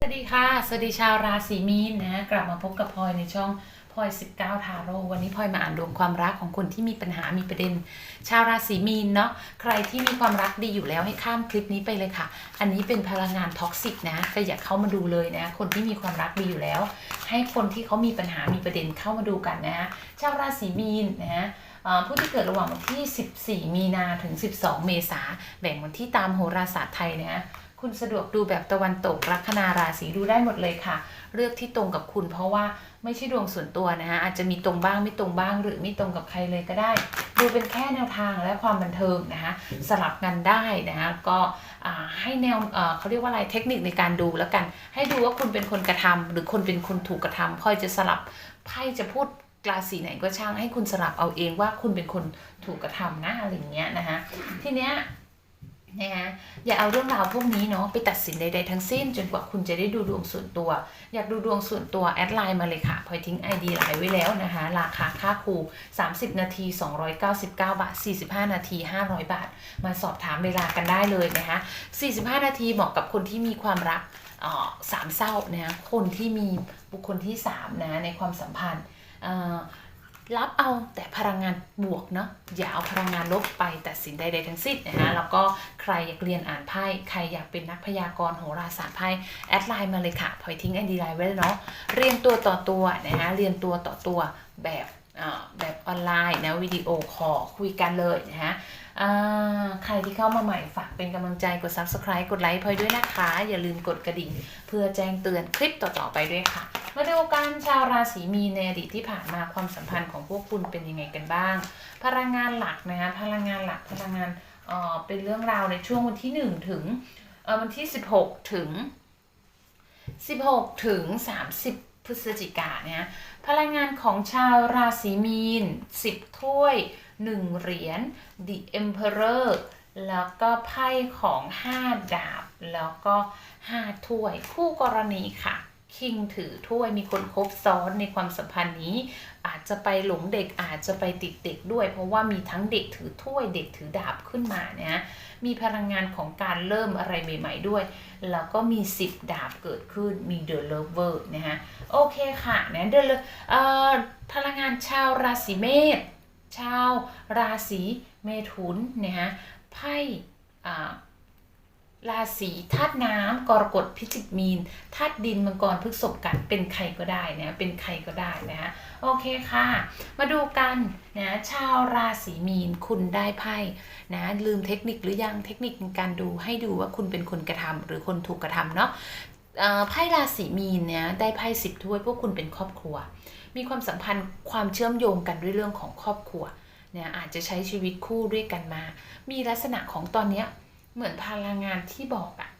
สวัสดีค่ะ สวัสดีชาวราศีมีนนะกลับมาพบกับพลอยในช่องพลอย19 ทาโร่วันนี้พลอยมาอ่านดวงความรักของคนที่มีปัญหามีประเด็น ชาวราศีมีนเนาะใครที่มีความรักดีอยู่แล้วให้ข้ามคลิปนี้ไปเลยค่ะ อันนี้เป็นพลังงานท็อกซิกนะก็อย่าเข้ามาดูเลยนะ คนที่มีความรักดีอยู่แล้ว ให้คนที่เขามีปัญหามีประเด็นเข้ามาดูกันนะชาวราศีมีนนะผู้ที่เกิดระหว่างวันที่ 14 มีนาถึง 12 เมษาแบ่งวันที่ตามโหราศาสตร์ไทยนะ คุณสะดวกดูแบบตะวันตกลัคนาราศีดูได้หมดเลยค่ะ เลือกที่ตรงกับคุณ เพราะว่าไม่ใช่ดวงส่วนตัวนะฮะอาจจะมีตรงบ้างไม่ตรงบ้าง หรือไม่ตรงกับใครเลยก็ได้ ดูเป็นแค่แนวทางและความบันเทิงนะคะสลับกันได้นะคะก็ให้แนวเขาเรียกว่าอะไรเทคนิคในการดูแล้วกัน ให้ดูว่าคุณเป็นคนกระทำหรือคนเป็นคนถูกกระทำพลอยจะสลับไพ่จะพูดราศีไหนก็ช่างให้คุณสลับเอาเองว่าคุณเป็นคนถูกกระทำนะอะไรเงี้ยนะคะทีเนี้ย นะคะอย่าเอาเรื่องราวพวกนี้เนาะไปตัดสินใด ๆ ทั้งสิ้น จนกว่าคุณจะได้ดูดวงส่วนตัว อยากดูดวงส่วนตัวแอดไลน์มาเลยค่ะพลอยทิ้ง ID ไลน์ไว้แล้วนะคะ ราคาค่าครู 30 นาที 299 บาท 45 นาที 500 บาท มาสอบถามเวลากันได้เลยนะคะ45 นาทีเหมาะกับคนที่มีความรักสามเศร้านะคนที่มีบุคคลที่3นะในความสัมพันธ์ รับเอาแต่พลังงานบวกเนาะอย่าเอาพลังงานลบไปตัดสินใดๆทั้งสิ้นนะคะแล้วก็ใครอยากเรียนอ่านไพ่ใครอยากเป็นนักพยากรณ์โหราศาสตร์ไพ่แอดไลน์มาเลยค่ะพลอยทิ้งไอดีไลน์ไว้แล้วเนาะเรียนตัวต่อตัวนะคะเรียนตัวต่อตัวแบบอ่า แบบออนไลน์นะวิดีโอคอลคุยกันเลยนะคะใครที่เข้ามาใหม่ฝากเป็นกำลังใจกด subscribe กดไลค์พลอยด้วยนะคะ อย่าลืมกดกระดิ่ง เพื่อแจ้งเตือนคลิปต่อๆไปด้วยค่ะ มาดูกันชาวราศีมีในอดีตที่ผ่านมาความสัมพันธ์ของพวกคุณเป็นยังไงกันบ้าง พลังงานหลักนะคะพลังงานหลักพลังงานเเป็นเรื่องราวในช่วงวันที่ 1 ถึงวันที่ 16 ถึง 16 ถึง 30 พฤศจิกาเนี่ยพลังงานของชาวราศีมีน 10 ถ้วย 1 เหรียญ The Emperor แล้วก็ไพ่ของ 5 ดาบ แล้วก็ 5 ถ้วย คู่กรณีค่ะ คิงถือถ้วยมีคนคบซ้อนในความสัมพันธ์นี้ อาจจะไปหลงเด็กอาจจะไปติดเด็กด้วย เพราะว่ามีทั้งเด็กถือถ้วยเด็กถือดาบขึ้นมาเนี่ย มีพลังงานของการเริ่มอะไรใหม่ ๆ ด้วย แล้วก็มี 10 ดาบเกิดขึ้นมี The Lover นะฮะโอเคค่ะนะ The Lo- เอ่อพลังงานชาวราศีเมษชาวราศีเมถุนนะฮะไพ่อ่า ราศีธาตุน้ำกรกฎพิจิกมีนธาตุดินมังกรพฤกษภกันเป็นใครก็ได้นะเป็นใครก็ได้นะฮะโอเคค่ะ มาดูกันนะชาวราศีมีนคุณได้ไพ่นะลืมเทคนิคหรือยังเทคนิคการดูให้ดูว่าคุณเป็นคนกระทำหรือคนถูกกระทำเนาะไพ่ราศีมีนเนี่ยได้ไพ่สิบถ้วยพวกคุณเป็นครอบครัว มีความสัมพันธ์ความเชื่อมโยงกันด้วยเรื่องของครอบครัวเนี่ยอาจจะใช้ชีวิตคู่ด้วยกันมา มีลักษณะของตอนเนี้ย เหมือนพลังงานที่บอกอะ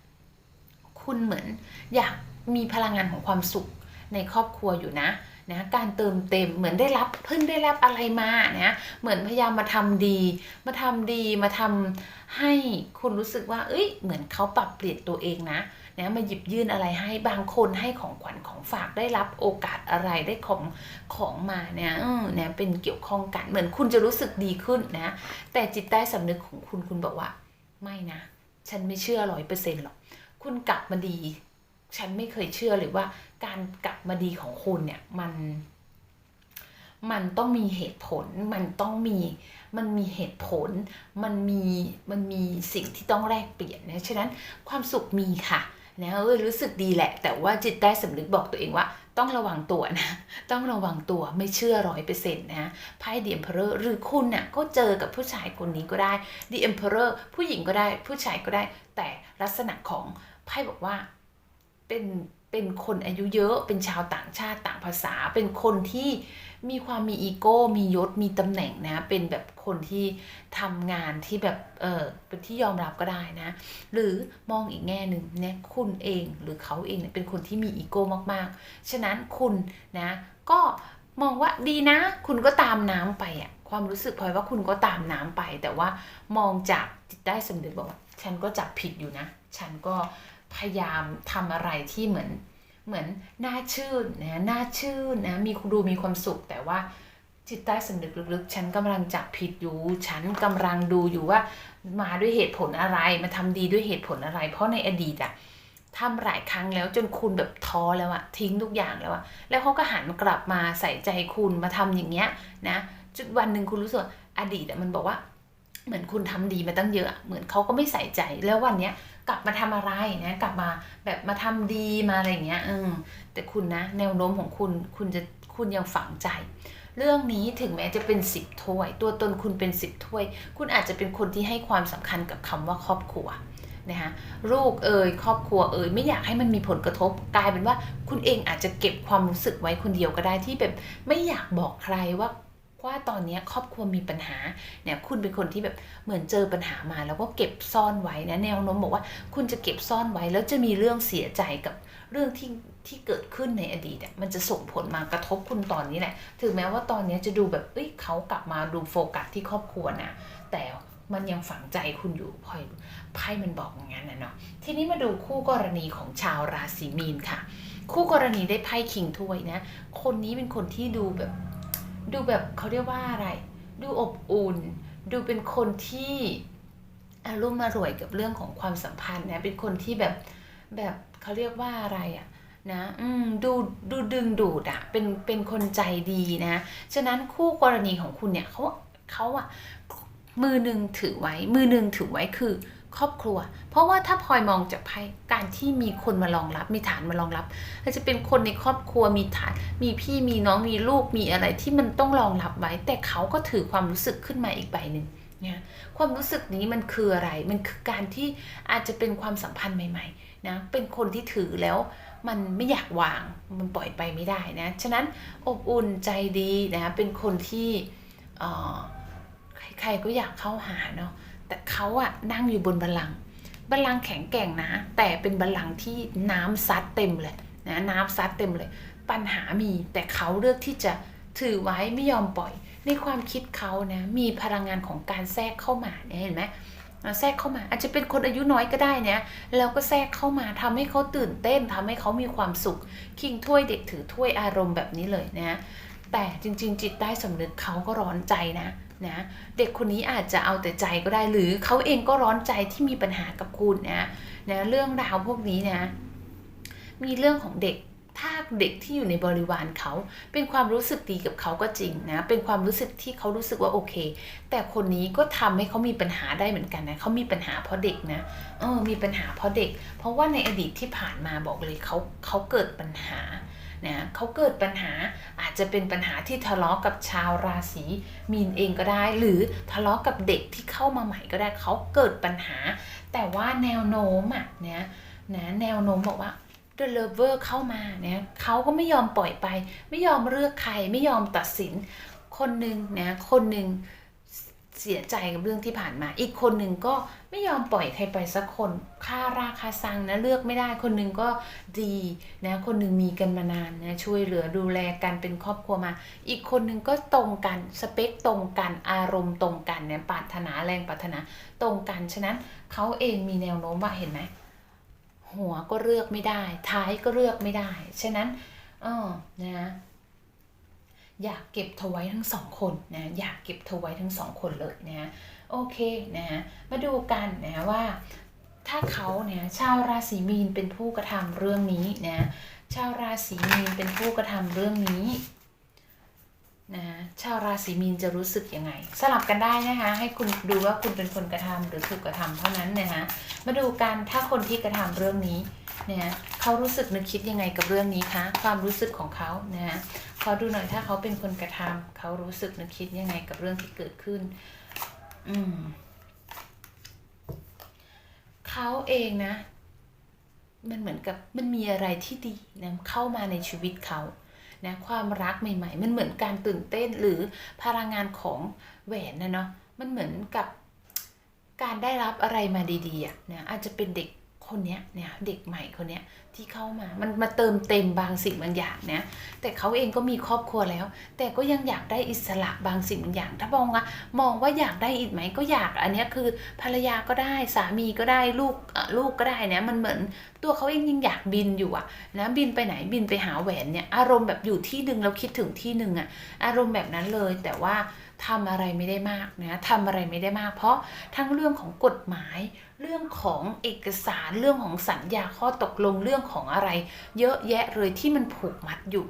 คุณเหมือนอยากมีพลังงานของความสุขในครอบครัวอยู่นะนะการเติมเต็มเหมือนได้รับเพิ่งได้รับอะไรมานะเหมือนพยายามมาทำดี มาทำดีมาทำให้คุณรู้สึกว่า เอ้ย เหมือนเขาปรับเปลี่ยนตัวเองนะนะมาหยิบยื่นอะไรให้บางคนให้ของขวัญของฝากได้รับโอกาสอะไรได้ของของมาเนี่ยเออเนี่ยเป็นเกี่ยวข้องกันเหมือนคุณจะรู้สึกดีขึ้นนะแต่จิตใต้สำนึกของคุณคุณบอกว่า ไม่นะ ฉันไม่เชื่อร้อยเปอร์เซ็นต์หรอก คุณกลับมาดี ฉันไม่เคยเชื่อเลยว่า การกลับมาดีของคุณเนี่ยมัน มันต้องมีเหตุผล มันต้องมี มันมีเหตุผล มันมี มันมีสิ่งที่ต้องแลกเปลี่ยนนะ ฉะนั้นความสุขมีค่ะนะเออรู้สึกดีแหละ แต่ว่าจิตใต้สำนึกบอกตัวเองว่า ต้องระวังตัวนะ ต้องระวังตัวไม่เชื่อร้อยเปอร์เซ็นต์นะไพ่เดียมเพอหรือคุณน่ะก็เจอกับผู้ชายคนนี้ก็ได้ The Emperor ผู้หญิงก็ได้ผู้ชายก็ได้ แต่ลักษณะของไพ่บอกว่าเป็น เป็นคนอายุเยอะ เป็นชาวต่างชาติต่างภาษา เป็นคนที่มีความมีอีโก้ มียศ มีตำแหน่งนะ เป็นแบบคนที่ทำงานที่แบบ เออเป็นที่ยอมรับก็ได้นะ หรือมองอีกแง่หนึ่งเนี่ยคุณเองหรือเขาเองเนี่ยเป็นคนที่มีอีโก้มากๆ ฉะนั้นคุณนะ ก็มองว่าดีนะ คุณก็ตามน้ำไปอะความรู้สึกพลอยว่าคุณก็ตามน้ำไป แต่ว่ามองจากจิตใต้สำนึกบอกว่า ฉันก็จับผิดอยู่นะ ฉันก็ พยายามทำอะไรที่เหมือนเหมือนน่าชื่นนะน่าชื่นนะมีดูมีความสุขแต่ว่าจิตใต้สำนึกลึกๆ ฉันกำลังจับผิดอยู่ ฉันกำลังดูอยู่ว่ามาด้วยเหตุผลอะไรมาทำดีด้วยเหตุผลอะไร เพราะในอดีตอะทำหลายครั้งแล้วจนคุณแบบท้อแล้วอะทิ้งทุกอย่างแล้วอะแล้วเขาก็หันกลับมาใส่ใจคุณมาทำอย่างเงี้ยนะจุดวันหนึ่งคุณรู้สึกอดีตอะมันบอกว่า เหมือนคุณทำดีมาตั้งเยอะ เหมือนเขาก็ไม่ใส่ใจแล้ววันเนี้ย กลับมาทำอะไรนะกลับมาแบบมาทำดีมาอะไรอย่างเงี้ยเอืมแต่คุณนะแนวโน้มของคุณคุณจะคุณยังฝังใจ เรื่องนี้ถึงแม้จะเป็นสิบถ้วย ตัวตนคุณเป็นสิบถ้วย คุณอาจจะเป็นคนที่ให้ความสำคัญกับคำว่าครอบครัวนะคะลูกเอ่ยครอบครัวเอ่ยไม่อยากให้มันมีผลกระทบ กลายเป็นว่าคุณเองอาจจะเก็บความรู้สึกไว้คนเดียวก็ได้ที่แบบไม่อยากบอกใครว่า ว่าตอนนี้ครอบครัวมีปัญหาเนี่ยคุณเป็นคนที่แบบเหมือนเจอปัญหามาแล้วก็เก็บซ่อนไว้นะแนวโน้มบอกว่าคุณจะเก็บซ่อนไว้แล้วจะมีเรื่องเสียใจกับเรื่องที่ที่เกิดขึ้นในอดีตอะมันจะส่งผลมากระทบคุณตอนนี้แหละ ถึงแม้ว่าตอนนี้จะดูแบบเอ้ยเขากลับมาดูโฟกัสที่ครอบครัวนะแต่มันยังฝังใจคุณอยู่พอยไพ่มันบอกอย่างนั้นนะเนาะทีนี้มาดูคู่กรณีของชาวราศีมีนค่ะ คู่กรณีได้ไพ่คิงถ้วยนะ คนนี้เป็นคนที่ดูแบบ ดูแบบเขาเรียกว่าอะไร ดูอบอุ่น ดูเป็นคนที่อารมณ์มารวยกับเรื่องของความสัมพันธ์นะเป็นคนที่แบบแบบเขาเรียกว่าอะไรอะนะอืมดูดูดึงดูดอะเป็นเป็นคนใจดีนะ ฉะนั้นคู่กรณีของคุณเนี่ยเขาเขาอะมือหนึ่งถือไว้ มือหนึ่งถือไว้คือ ครอบครัว เพราะว่าถ้าพลอยมองจากไพ่การที่มีคนมารองรับ มีฐานมารองรับอาจจะเป็นคนในครอบครัวมีฐาน มีพี่มีน้องมีลูกมีอะไรที่มันต้องรองรับไว้ แต่เขาก็ถือความรู้สึกขึ้นมาอีกใบหนึ่งเนี่ยความรู้สึกนี้มันคืออะไร มันคือการที่อาจจะเป็นความสัมพันธ์ใหม่ๆนะ เป็นคนที่ถือแล้วมันไม่อยากวาง มันปล่อยไปไม่ได้นะ ฉะนั้นอบอุ่นใจดีนะ เป็นคนที่ใครๆก็อยากเข้าหาเนาะ แต่เขาอะนั่งอยู่บนบัลลังก์บัลลังก์แข็งแกร่งนะ แต่เป็นบัลลังก์ที่น้ำซัดเต็มเลยนะน้ำซัดเต็มเลย ปัญหามีแต่เขาเลือกที่จะถือไว้ไม่ยอมปล่อย ในความคิดเขานะมีพลังงานของการแทรกเข้ามาเนี่ยเห็นไหมแทรกเข้ามาอาจจะเป็นคนอายุน้อยก็ได้เนี่ยแล้วก็แทรกเข้ามาทำให้เขาตื่นเต้นทำให้เขามีความสุข คิงถ้วยเด็กถือถ้วยอารมณ์แบบนี้เลยนะแต่จริง ๆ จิตใต้สำนึกเขาก็ร้อนใจนะ นะเด็กคนนี้อาจจะเอาแต่ใจก็ได้หรือเขาเองก็ร้อนใจที่มีปัญหากับคุณนะนะเรื่องราวพวกนี้นะ มีเรื่องของเด็กถ้าเด็กที่อยู่ในบริวารเขาเป็นความรู้สึกดีกับเขาก็จริงนะ เป็นความรู้สึกที่เขารู้สึกว่าโอเค แต่คนนี้ก็ทำให้เขามีปัญหาได้เหมือนกันนะเขามีปัญหาเพราะเด็กนะเออมีปัญหาเพราะเด็ก เพราะว่าในอดีตที่ผ่านมาบอกเลยเขาเขาเกิดปัญหา นะเขาเกิดปัญหาอาจจะเป็นปัญหาที่ทะเลาะกับชาวราศีมีนเองก็ได้ หรือทะเลาะกับเด็กที่เข้ามาใหม่ก็ได้เขาเกิดปัญหา แต่ว่าแนวโน้มอะนะนะแนวโน้มบอกว่า The Lover เข้ามาเนี่ยเขาก็ไม่ยอมปล่อยไป ไม่ยอมเลือกใครไม่ยอมตัดสิน คนหนึ่งนะคนหนึ่ง เสียใจกับเรื่องที่ผ่านมา อีกคนหนึ่งก็ไม่ยอมปล่อยใครไปสักคนค่าราคาซังนะเลือกไม่ได้คนหนึ่งก็ดีนะคนหนึ่งมีกันมานานนะช่วยเหลือดูแลกันเป็นครอบครัวมา อีกคนหนึ่งก็ตรงกันสเปคตรงกันอารมณ์ตรงกันเนี่ยปรารถนาแรงปรารถนาตรงกันฉะนั้นเขาเองมีแนวโน้มว่าเห็นไหมหัวก็เลือกไม่ได้ ท้ายก็เลือกไม่ได้ ฉะนั้นเออนะ อยากเก็บเธอไว้ทั้งสองคนนะอยากเก็บเธอไว้ทั้งสองคนเลยนะโอเคนะมาดูกันนะว่า ถ้าเขาเนี่ยชาวราศีมีนเป็นผู้กระทำเรื่องนี้นะชาวราศีมีนเป็นผู้กระทำเรื่องนี้นะชาวราศีมีนจะรู้สึกยังไง สลับกันได้นะคะให้คุณดูว่าคุณเป็นคนกระทำหรือถูกกระทำเท่านั้นนะคะมาดูกันถ้าคนที่กระทำเรื่องนี้เนี่ย เขารู้สึกนึกคิดยังไงกับเรื่องนี้คะความรู้สึกของเขานะฮะขอดูหน่อยถ้าเขาเป็นคนกระทำเขารู้สึกนึกคิดยังไงกับเรื่องที่เกิดขึ้น อืมเขาเองนะ มันเหมือนกับมันมีอะไรที่ดีนะเข้ามาในชีวิตเขานะความรักใหม่ ๆ มันเหมือนการตื่นเต้นหรือพลังงานของแหวนนะเนาะมันเหมือนกับการได้รับอะไรมาดีๆนะอาจจะเป็นเด็ก คนเนี้ยเนี่ยเด็กใหม่คนเนี้ยที่เข้ามา มันมาเติมเต็มบางสิ่งบางอย่างเนี่ยแต่เขาเองก็มีครอบครัวแล้ว แต่ก็ยังอยากได้อิสระบางสิ่งบางอย่าง ถ้ามองว่ามองว่าอยากได้อีกไหมก็อยากอันนี้คือภรรยาก็ได้สามีก็ได้ลูกลูกก็ได้เนี่ยมันเหมือนตัวเขาเองยังอยากบินอยู่อะนะบินไปไหนบินไปหาแหวนเนี่ยอารมณ์แบบอยู่ที่หนึ่งแล้วคิดถึงที่หนึ่งอะอารมณ์แบบนั้นเลยแต่ว่า ทำอะไรไม่ได้มากนะทำอะไรไม่ได้มาก เพราะทั้งเรื่องของกฎหมาย เรื่องของเอกสารเรื่องของสัญญาข้อตกลงเรื่องของอะไร เยอะแยะเลยที่มันผูกมัดอยู่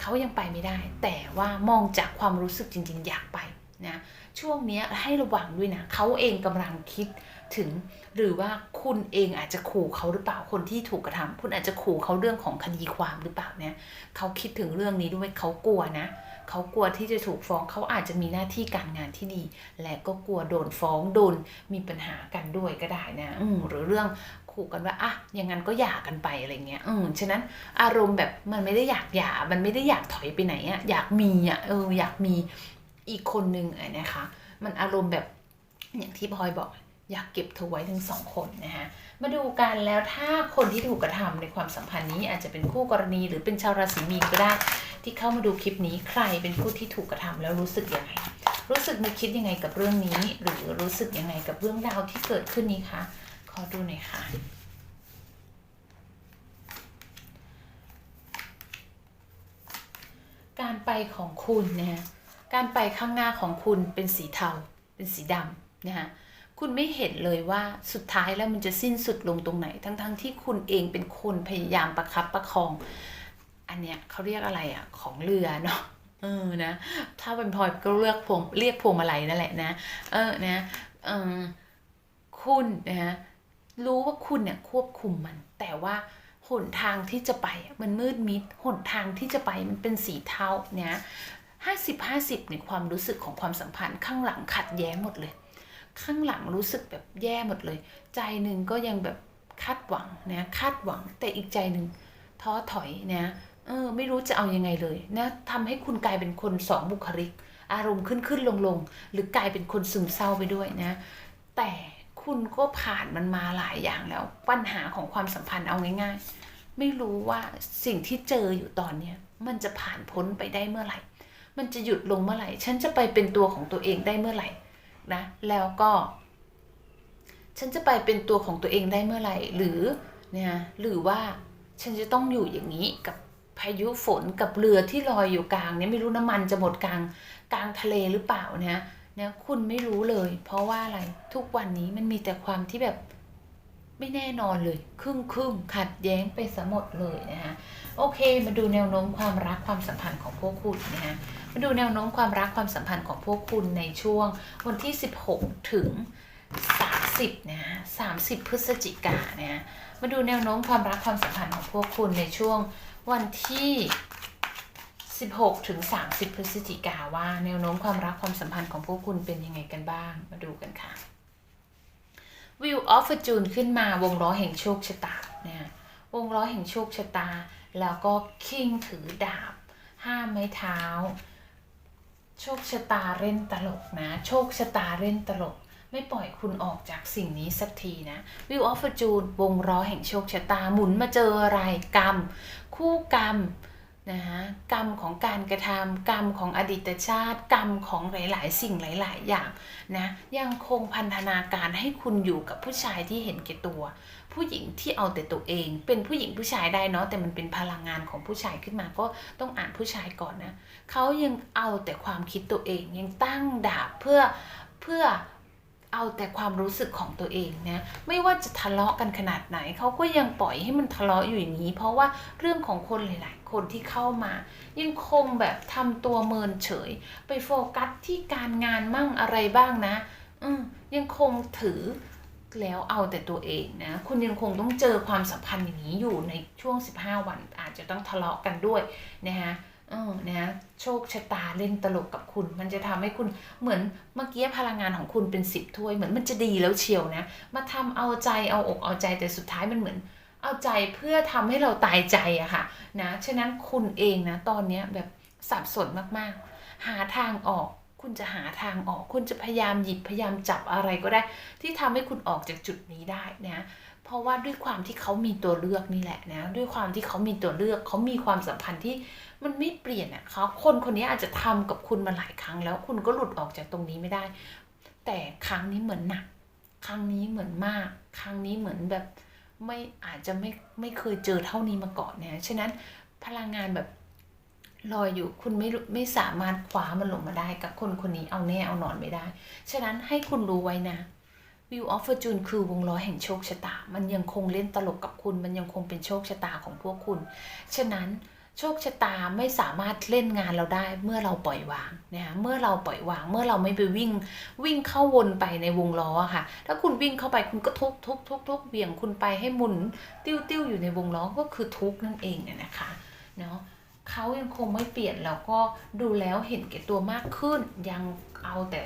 เขายังไปไม่ได้ แต่ว่ามองจากความรู้สึกจริง ๆ อยากไปนะช่วงนี้ให้ระวังด้วยนะเขาเองกำลังคิดถึง หรือว่าคุณเองอาจจะขู่เขาหรือเปล่าคนที่ถูกกระทำคุณอาจจะขู่เขาเรื่องของคดีความหรือเปล่าเนี่ยเขาคิดถึงเรื่องนี้ด้วยเขากลัวนะ เขากลัวที่จะถูกฟ้องเขาอาจจะมีหน้าที่การงานที่ดี และก็กลัวโดนฟ้องโดนมีปัญหากันด้วยก็ได้นะอืมหรือเรื่องขู่กันว่าอะอย่างนั้นก็หย่ากันไปอะไรเงี้ยอืมฉะนั้นอารมณ์แบบมันไม่ได้อยากหย่ามันไม่ได้อยากถอยไปไหนอะอยากมีอะเอออยากมีอีกคนนึงอะนะคะ มันอารมณ์แบบอย่างที่พลอยบอกอยากเก็บเธอไว้ทั้งสองคนนะคะมาดูกันแล้วถ้าคนที่ถูกกระทำในความสัมพันธ์นี้อาจจะเป็นคู่กรณีหรือเป็นชาวราศีมีนก็ได้ ที่เข้ามาดูคลิปนี้ใครเป็นผู้ที่ถูกกระทำแล้วรู้สึกยังไง รู้สึกนึกคิดยังไงกับเรื่องนี้ หรือรู้สึกยังไงกับเรื่องราวที่เกิดขึ้นนี้คะขอดูหน่อยค่ะการไปของคุณนะฮะการไปข้างหน้าของคุณเป็นสีเทา เป็นสีดำนะฮะคุณไม่เห็นเลยว่าสุดท้ายแล้วมันจะสิ้นสุดลงตรงไหน ทั้งๆทที่คุณเองเป็นคนพยายามประคับประคอง อันเนี้ยเขาเรียกอะไรอะของเรือเนาะเออนะถ้าเป็นพลอยก็เลือกพวงเรียกพวงมาลัยนั่นแหละนะ เออนะเออคุณนะฮะรู้ว่าคุณเนี่ยควบคุมมัน แต่ว่าหนทางที่จะไปมันมืดมิดหนทางที่จะไปมันเป็นสีเทาเนี่ยห้าสิบห้าสิบในความรู้สึกของความสัมพันธ์ข้างหลังขัดแย้งหมดเลย ข้างหลังรู้สึกแบบแย่หมดเลย ใจหนึ่งก็ยังแบบคาดหวังนะคาดหวังแต่อีกใจหนึ่งท้อถอยนะ เออไม่รู้จะเอายังไงเลยนะทำให้คุณกลายเป็นคนสองบุคลิก อารมณ์ขึ้นขึ้นลงลงหรือกลายเป็นคนซึมเศร้าไปด้วยนะ แต่คุณก็ผ่านมันมาหลายอย่างแล้ว ปัญหาของความสัมพันธ์เอาง่าย ๆ ไม่รู้ว่าสิ่งที่เจออยู่ตอนเนี้ยมันจะผ่านพ้นไปได้เมื่อไหร่ มันจะหยุดลงเมื่อไหร่ ฉันจะไปเป็นตัวของตัวเองได้เมื่อไหร่นะ แล้วก็ ฉันจะไปเป็นตัวของตัวเองได้เมื่อไหร่ หรือเนี่ยหรือว่าฉันจะต้องอยู่อย่างนี้กับ พายุฝนกับเรือที่ลอยอยู่กลางเนี่ยไม่รู้น้ำมันจะหมดกลางกลางทะเลหรือเปล่าเนี่ยเนี่ยคุณไม่รู้เลย เพราะว่าอะไรทุกวันนี้มันมีแต่ความที่แบบไม่แน่นอนเลยครึ่งครึ่งขัดแย้งไปสมดเลยนะคะโอเค มาดูแนวโน้มความรักความสัมพันธ์ของพวกคุณนะคะมาดูแนวโน้มความรักความสัมพันธ์ของพวกคุณในช่วงวันที่ 16 ถึง 30 นะ30 พฤศจิกายนนะมาดูแนวโน้มความรักความสัมพันธ์ของพวกคุณในช่วง วันที่ 16 ถึง 30 พฤศจิกาว่าแนวโน้มความรักความสัมพันธ์ของพวกคุณเป็นยังไงกันบ้าง มาดูกันค่ะ Wheel of Fortune ขึ้นมาวงล้อแห่งโชคชะตาเนะวงล้อแห่งโชคชะตา แล้วก็คิงถือดาบห้าไม้เท้า โชคชะตาเล่นตลกนะ โชคชะตาเล่นตลก ไม่ปล่อยคุณออกจากสิ่งนี้สักทีนะ Wheel of Fortune วงล้อแห่งโชคชะตาหมุนมาเจออะไรกรรม คู่กรรมนะฮะกรรมของการกระทำกรรมของอดีตชาติ กรรมของหลาย ๆ สิ่งหลาย ๆ อย่างนะยังคงพันธนาการให้คุณอยู่กับผู้ชายที่เห็นแก่ตัว ผู้หญิงที่เอาแต่ตัวเอง เป็นผู้หญิงผู้ชายได้เนาะแต่มันเป็นพลังงานของผู้ชายขึ้นมาก็ต้องอ่านผู้ชายก่อนนะเขายังเอาแต่ความคิดตัวเองยังตั้งดาบเพื่อเพื่อ เอาแต่ความรู้สึกของตัวเองนะไม่ว่าจะทะเลาะกันขนาดไหนเขาก็ยังปล่อยให้มันทะเลาะอยู่อย่างนี้ เพราะว่าเรื่องของคนหลาย ๆ คนที่เข้ามา ยังคงแบบทำตัวเมินเฉย ไปโฟกัสที่การงานมั่งอะไรบ้างนะ อืยังคงถือแล้วเอาแต่ตัวเองนะคุณยังคงต้องเจอความสัมพันธ์อย่างนี้อยู่ในช่วง 15 วันอาจจะต้องทะเลาะกันด้วยนะฮะ เออนะโชคชะตาเล่นตลกกับคุณ มันจะทำให้คุณเหมือนเมื่อกี้พลังงานของคุณเป็นสิบถ้วยเหมือนมันจะดีแล้วเชียวนะ มาทำเอาใจเอาอกเอาใจแต่สุดท้ายมันเหมือน เอาใจเพื่อทำให้เราตายใจอะค่ะนะฉะนั้นคุณเองนะตอนเนี้ยแบบสับสนมากๆ หาทางออกคุณจะหาทางออก คุณจะพยายามหยิบพยายามจับอะไรก็ได้ ที่ทำให้คุณออกจากจุดนี้ได้นะ เพราะว่าด้วยความที่เขามีตัวเลือกนี่แหละนะ ด้วยความที่เขามีตัวเลือกเขามีความสัมพันธ์ที่มันไม่เปลี่ยนอะเขาคนคนนี้อาจจะทำกับคุณมาหลายครั้งแล้วคุณก็หลุดออกจากตรงนี้ไม่ได้ แต่ครั้งนี้เหมือนหนัก ครั้งนี้เหมือนมาก ครั้งนี้เหมือนแบบไม่อาจจะไม่ไม่เคยเจอเท่านี้มาก่อนเนี่ยฉะนั้นพลังงานแบบลอยอยู่คุณไม่รู้ไม่สามารถคว้ามันลงมาได้กับคนคนนี้เอาแน่เอานอนไม่ได้ ฉะนั้นให้คุณรู้ไว้นะ Wheel of Fortune คือวงล้อแห่งโชคชะตา มันยังคงเล่นตลกกับคุณ มันยังคงเป็นโชคชะตาของพวกคุณ ฉะนั้นโชคชะตาไม่สามารถเล่นงานเราได้เมื่อเราปล่อยวางนะคะเมื่อเราปล่อยวาง เมื่อเราไม่ไปวิ่งวิ่งเข้าวนไปในวงล้ออะค่ะ ถ้าคุณวิ่งเข้าไปคุณก็ทุบทุบทุบทุบเบี่ยงคุณไปให้หมุน ติ้วติ้วอยู่ในวงล้อก็คือทุกนั่นเองเนี่ยนะคะเนาะเขายังคงไม่เปลี่ยนแล้วก็ดูแล้วเห็นแก่ตัวมากขึ้นยังเอาแต่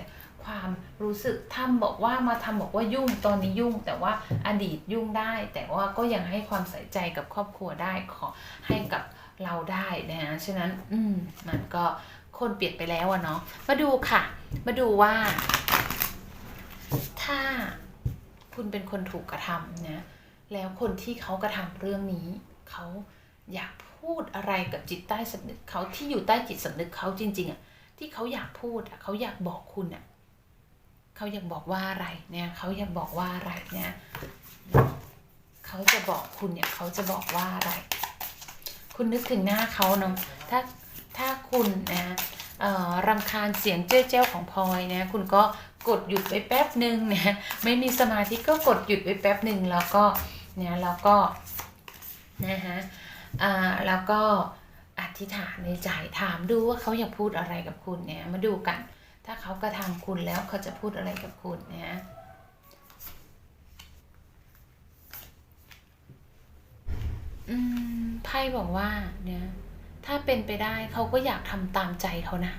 ความรู้สึกทำบอกว่ามาทำบอกว่ายุ่งตอนนี้ยุ่ง แต่ว่าอดีตยุ่งได้ แต่ว่าก็ยังให้ความใส่ใจกับครอบครัวได้ขอให้กับเราได้นะฮะฉะนั้นอืมมันก็คนเปลี่ยนไปแล้วอะเนาะมาดูค่ะ มาดูว่า ถ้าคุณเป็นคนถูกกระทำนะแล้วคนที่เขากระทำเรื่องนี้เขาอยากพูดอะไรกับจิตใต้สำนึกเขาที่อยู่ใต้จิตสำนึกเขาจริง ๆอะที่เขาอยากพูดอะเขาอยากบอกคุณอะ เขาอยากบอกว่าอะไรเนี่ยเขาอยากบอกว่าอะไรเนี่ยเขาจะบอกคุณเนี่ยเขาจะบอกว่าอะไร คุณนึกถึงหน้าเขาเนาะถ้าถ้าคุณนะเอ่อรำคาญเสียงเจ้เจ้าของพลอยนะคุณก็กดหยุดไว้แป๊บหนึ่งนะไม่มีสมาธิก็กดหยุดไว้แป๊บหนึ่งแล้วก็เนี่ยแล้วก็นะฮะแล้วก็อธิษฐานในใจถามดูว่าเขาอยากพูดอะไรกับคุณเนี่ยมาดูกัน ถ้าเขากระทำคุณแล้วเขาจะพูดอะไรกับคุณเนี่ยอืมไพ่บอกว่าเนี่ยถ้าเป็นไปได้เขาก็อยากทำตามใจเขานะ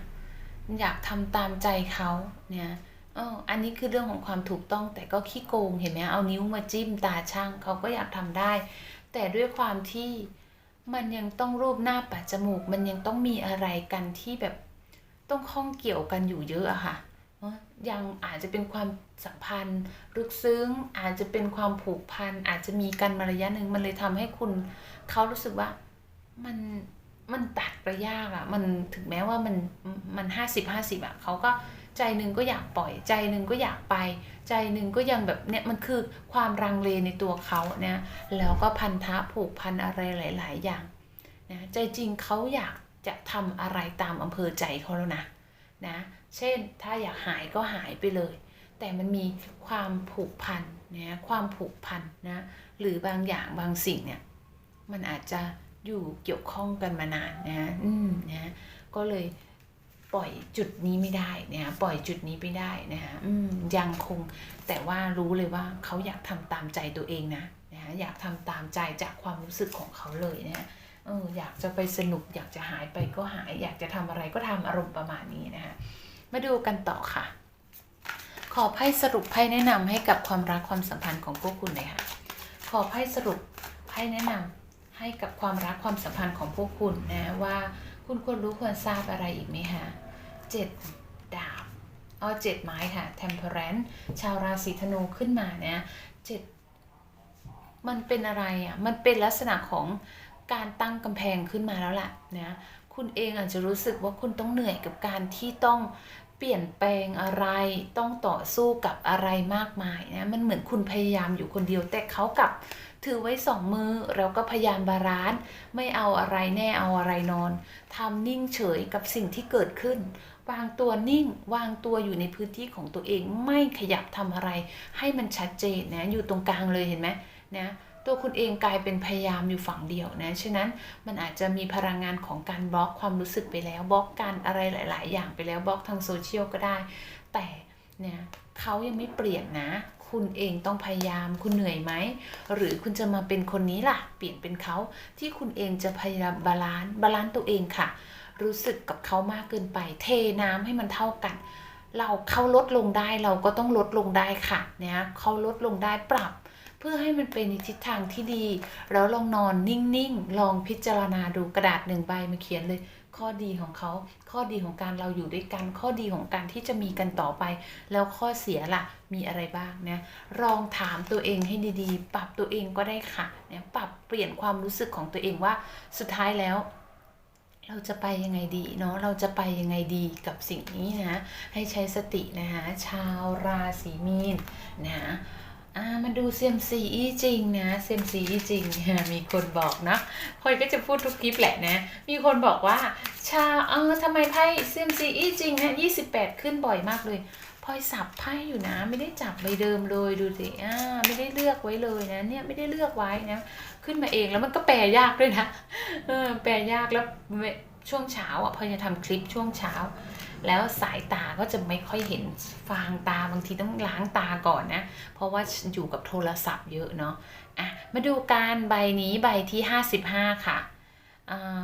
อยากทำตามใจเขาเนี่ยอออันนี้คือเรื่องของความถูกต้องแต่ก็ขี้โกงเห็นไหมเอานิ้วมาจิ้มตาช่างเขาก็อยากทำได้ แต่ด้วยความที่มันยังต้องรูปหน้าปัดจมูก มันยังต้องมีอะไรกันที่แบบ ต้องข้องเกี่ยวกันอยู่เยอะอะค่ะอะยังอาจจะเป็นความสัมพันธ์ลึกซึ้ง อาจจะเป็นความผูกพัน อาจจะมีกันมาระยะหนึ่งมันเลยทำให้คุณเขารู้สึกว่ามันมันตัดไปยากอะมันถึงแม้ว่ามันมันห้าสิบห้าสิบอะเขาก็ใจหนึ่งก็อยากปล่อยใจหนึ่งก็อยากไป ใจหนึ่งก็ยังแบบเนี่ยมันคือความรังเลในตัวเขาเนี่ยแล้วก็พันธะผูกพันอะไรหลาย ๆ อย่างนะใจจริงเขาอยาก จะทำอะไรตามอำเภอใจเขาแล้วนะนะ เช่นถ้าอยากหายก็หายไปเลย แต่มันมีความผูกพันนะความผูกพันนะหรือบางอย่างบางสิ่งเนี่ยมันอาจจะอยู่เกี่ยวข้องกันมานานนะอืมนะก็เลยปล่อยจุดนี้ไม่ได้นะปล่อยจุดนี้ไม่ได้นะฮะยังคงแต่ว่ารู้เลยว่าเขาอยากทำตามใจตัวเองนะนะฮะอยากทำตามใจจากความรู้สึกของเขาเลยนะ เอออยากจะไปสนุก อยากจะหายไปก็หาย อยากจะทำอะไรก็ทำอารมณ์ประมาณนี้นะฮะมาดูกันต่อค่ะ ขอไพ่สรุปไพ่แนะนำให้กับความรักความสัมพันธ์ของพวกคุณหน่อยค่ะขอไพ่สรุปไพ่แนะนำให้กับความรักความสัมพันธ์ของพวกคุณนะว่าคุณควรรู้ควรทราบอะไรอีกไหมคะเจ็ดดาบอ๋อเจ็ดไม้ค่ะ temperance ชาวราศีธนูขึ้นมาเนี่ยเจ็ดมันเป็นอะไรอะ มันเป็นลักษณะของ การตั้งกำแพงขึ้นมาแล้วล่ะนะคุณเองอาจจะรู้สึกว่าคุณต้องเหนื่อยกับการที่ต้องเปลี่ยนแปลงอะไรต้องต่อสู้กับอะไรมากมายนะมันเหมือนคุณพยายามอยู่คนเดียวแต่เขากับถือไว้สองมือแล้วก็พยายามบาลานซ์ไม่เอาอะไรแน่เอาอะไรนอนทำนิ่งเฉยกับสิ่งที่เกิดขึ้น วางตัวนิ่งวางตัวอยู่ในพื้นที่ของตัวเองไม่ขยับทำอะไร ให้มันชัดเจนนะอยู่ตรงกลางเลยเห็นไหมนะ ตัวคุณเองกลายเป็นพยายามอยู่ฝั่งเดียวนะ ฉะนั้นมันอาจจะมีพลังงานของการบล็อกความรู้สึกไปแล้วบล็อกการอะไรหลาย ๆ อย่างไปแล้วบล็อกทางโซเชียลก็ได้ แต่เนี่ยเขายังไม่เปลี่ยนนะ คุณเองต้องพยายามคุณเหนื่อยไหม หรือคุณจะมาเป็นคนนี้ล่ะ เปลี่ยนเป็นเขาที่คุณเองจะพยายามบาลานซ์บาลานซ์ตัวเองค่ะ รู้สึกกับเขามากเกินไป เทน้ำให้มันเท่ากันเราเขาลดลงได้เราก็ต้องลดลงได้ค่ะเนี่ยเขาลดลงได้ปรับ พื่อให้มันเป็นในทิศทางที่ดี แล้วลองนอนนิ่งๆ ลองพิจารณาดูกระดาษหนึ่งใบมาเขียนเลย ข้อดีของเขา ข้อดีของการเราอยู่ด้วยกัน ข้อดีของการที่จะมีกันต่อไป แล้วข้อเสียล่ะมีอะไรบ้างเนี่ยลองถามตัวเองให้ดีๆ ปรับตัวเองก็ได้ค่ะเนี่ยปรับเปลี่ยนความรู้สึกของตัวเองว่าสุดท้ายแล้วเราจะไปยังไงดีเนาะ เราจะไปยังไงดีกับสิ่งนี้นะ ให้ใช้สตินะคะชาวราศีมีนนะ อ่ามาดูเซียมซีอีจริงนะเซียมซีอีจริงมีคนบอกนะคอยก็จะพูดทุกคลิปแหละนะ มีคนบอกว่า ชาเออทำไมไพ่เซียมซีอีจริงนะ28ขึ้นบ่อยมากเลยพลอยสับไพ่อยู่นะ ไม่ได้จับใบเดิมเลยดูสิอ่าไม่ได้เลือกไว้เลยนะ เนี่ยไม่ได้เลือกไว้นะ ขึ้นมาเองแล้วมันก็แปลยากด้วยนะเออแปลยากแล้ว ช่วงเช้าอะพอยจะทำคลิปช่วงเช้า แล้วสายตาก็จะไม่ค่อยเห็นฟางตาบางทีต้องล้างตาก่อนนะ เพราะว่าอยู่กับโทรศัพท์เยอะเนาะอะมาดูการใบนี้ใบที่ 55 ค่ะอ่า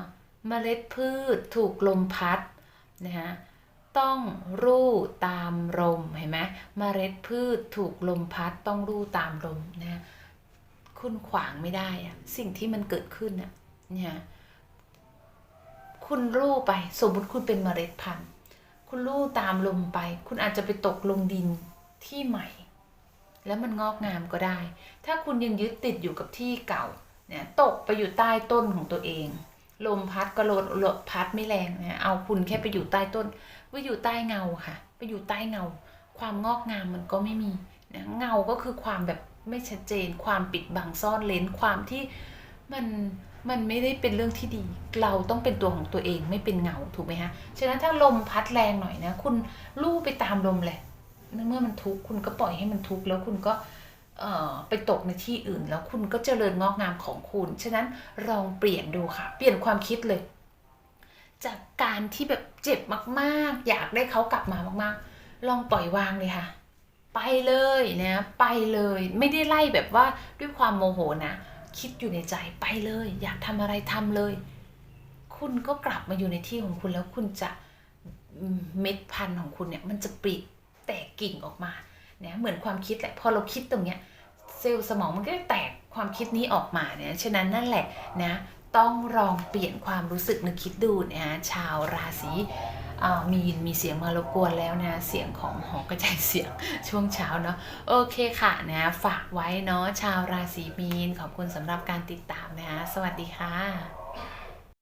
เมล็ดพืชถูกลมพัดนะคะต้องรู้ตามลมเห็นไหมเมล็ดพืชถูกลมพัดต้องรู้ตามลมนะคุณขวางไม่ได้อะสิ่งที่มันเกิดขึ้นอะเนี่ย คุณรู้ไป สมมติคุณเป็นเมล็ดพันธุ์ คุณลู่ตามลมไป คุณอาจจะไปตกลงดินที่ใหม่ แล้วมันงอกงามก็ได้ ถ้าคุณยังยึดติดอยู่กับที่เก่าเนี่ยตกไปอยู่ใต้ต้นของตัวเอง ลมพัดก็ลดลดพัดไม่แรงนะเอาคุณแค่ไปอยู่ใต้ต้นว่าอยู่ใต้เงาค่ะ ไปอยู่ใต้เงา ความงอกงามมันก็ไม่มีนะเงาก็คือความแบบไม่ชัดเจน ความปิดบังซ่อนเลนความที่มัน มันไม่ได้เป็นเรื่องที่ดี เราต้องเป็นตัวของตัวเองไม่เป็นเงาถูกไหมฮะ ฉะนั้นถ้าลมพัดแรงหน่อยนะ คุณลู่ไปตามลมเลยเมื่อมันทุกข์คุณก็ปล่อยให้มันทุกข์แล้วคุณก็ไปตกในที่อื่น แล้วคุณก็เจริญงอกงามของคุณ ฉะนั้นลองเปลี่ยนดูค่ะ เปลี่ยนความคิดเลย จากการที่แบบเจ็บมากๆ อยากได้เขากลับมามากๆ ลองปล่อยวางเลยค่ะ ไปเลยนะ ไปเลย ไม่ได้ไล่แบบว่าด้วยความโมโหนะ คิดอยู่ในใจไปเลย อยากทำอะไรทำเลย คุณก็กลับมาอยู่ในที่ของคุณแล้วคุณจะเม็ดพันธุ์ของคุณเนี่ยมันจะปริแตกกิ่งออกมาเนี่ยเหมือนความคิดแหละพอเราคิดตรงเนี้ยเซลล์สมองมันก็แตกความคิดนี้ออกมาเนี่ยฉะนั้นนั่นแหละนะต้องลองเปลี่ยนความรู้สึกนึกคิดดูนะชาวราศี มีนมีเสียงมารบกวนแล้วนะเสียงของหอกระจายเสียงช่วงเช้าเนาะโอเคค่ะนะฝากไว้เนาะชาวราศีมีน ขอบคุณสำหรับการติดตามนะคะสวัสดีค่ะ